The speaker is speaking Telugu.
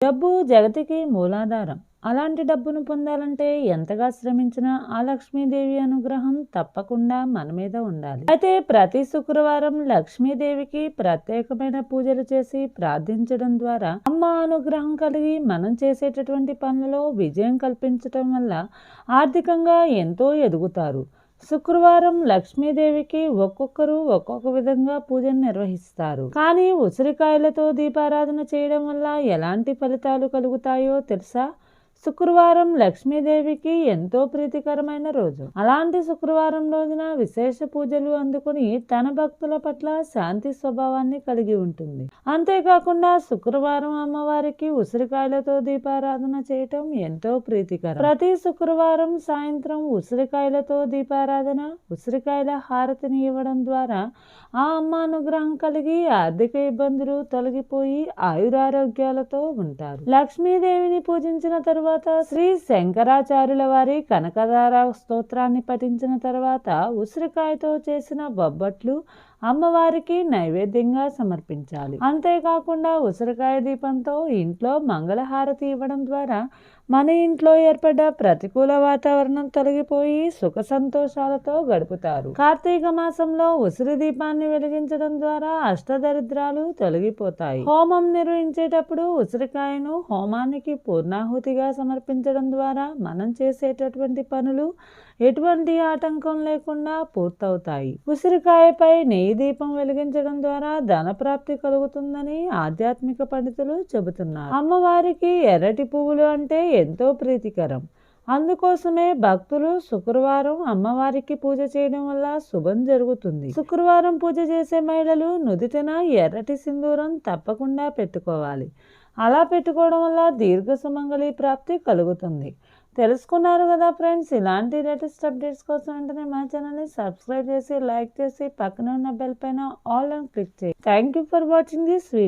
డబ్బు జగతికి మూలాధారం. అలాంటి డబ్బును పొందాలంటే ఎంతగా శ్రమించినా ఆ లక్ష్మీదేవి అనుగ్రహం తప్పకుండా మన మీద ఉండాలి. అయితే ప్రతి శుక్రవారం లక్ష్మీదేవికి ప్రత్యేకమైన పూజలు చేసి ప్రార్థించడం ద్వారా అమ్మ అనుగ్రహం కలిగి మనం చేసేటటువంటి పనులలో విజయం కల్పించటం వల్ల ఆర్థికంగా ఎంతో ఎదుగుతారు. శుక్రవారం లక్ష్మీదేవికి ఒక్కొక్కరు ఒక్కొక్క విధంగా పూజను నిర్వహిస్తారు. కానీ ఉసిరికాయలతో దీపారాధన చేయడం వల్ల ఎలాంటి ఫలితాలు కలుగుతాయో తెలుసా? శుక్రవారం లక్ష్మీదేవికి ఎంతో ప్రీతికరమైన రోజు. అలాంటి శుక్రవారం రోజున విశేష పూజలు అందుకుని తన భక్తుల పట్ల శాంతి స్వభావాన్ని కలిగి ఉంటుంది. అంతేకాకుండా శుక్రవారం అమ్మవారికి ఉసిరికాయలతో దీపారాధన చేయటం ఎంతో ప్రీతికరం. ప్రతి శుక్రవారం సాయంత్రం ఉసిరికాయలతో దీపారాధన ఉసిరికాయల హారతిని ఇవ్వడం ద్వారా ఆ అమ్మ అనుగ్రహం కలిగి ఆర్థిక ఇబ్బందులు తొలగిపోయి ఆయురారోగ్యాలతో ఉంటారు. లక్ష్మీదేవిని పూజించిన తరువాత తర్వాత శ్రీ శంకరాచార్యుల వారి కనకదార స్తోత్రాన్ని పఠించిన తర్వాత ఉసిరికాయతో చేసిన బొబ్బట్లు అమ్మవారికి నైవేద్యంగా సమర్పించాలి. అంతేకాకుండా ఉసిరికాయ దీపంతో ఇంట్లో మంగళహారతి ఇవ్వడం ద్వారా మన ఇంట్లో ఏర్పడ్డ ప్రతికూల వాతావరణం తొలగిపోయి సుఖ సంతోషాలతో గడుపుతారు. కార్తీక మాసంలో ఉసిరి దీపాన్ని వెలిగించడం ద్వారా అష్టదరిద్రాలు తొలగిపోతాయి. హోమం నిర్వహించేటప్పుడు ఉసిరికాయను హోమానికి పూర్ణాహుతిగా సమర్పించడం ద్వారా మనం చేసేటటువంటి పనులు ఎటువంటి ఆటంకం లేకుండా పూర్తవుతాయి. ఉసిరికాయపై నెయ్యి దీపం వెలిగించడం ద్వారా ధన ప్రాప్తి కలుగుతుందని ఆధ్యాత్మిక పండితులు చెబుతున్నారు. అమ్మవారికి ఎర్రటి పువ్వులు అంటే ఎంతో ప్రీతికరం. అందుకోసమే భక్తులు శుక్రవారం అమ్మవారికి పూజ చేయడం వల్ల శుభం జరుగుతుంది. శుక్రవారం పూజ చేసే మహిళలు నుదుటిన ఎర్రటి సింధూరం తప్పకుండా పెట్టుకోవాలి. అలా పెట్టుకోవడం వల్ల దీర్ఘ సుమంగళి ప్రాప్తి కలుగుతుంది. తెలుసుకున్నారు కదా ఫ్రెండ్స్ ఇలాంటి లేటెస్ట్ అప్డేట్స్ కోసం వెంటనే మా ఛానల్ని సబ్స్క్రైబ్ చేసి లైక్ చేసి పక్కన ఉన్న బెల్ పైన ఆల్ అని క్లిక్ చేయండి thank you for watching this video.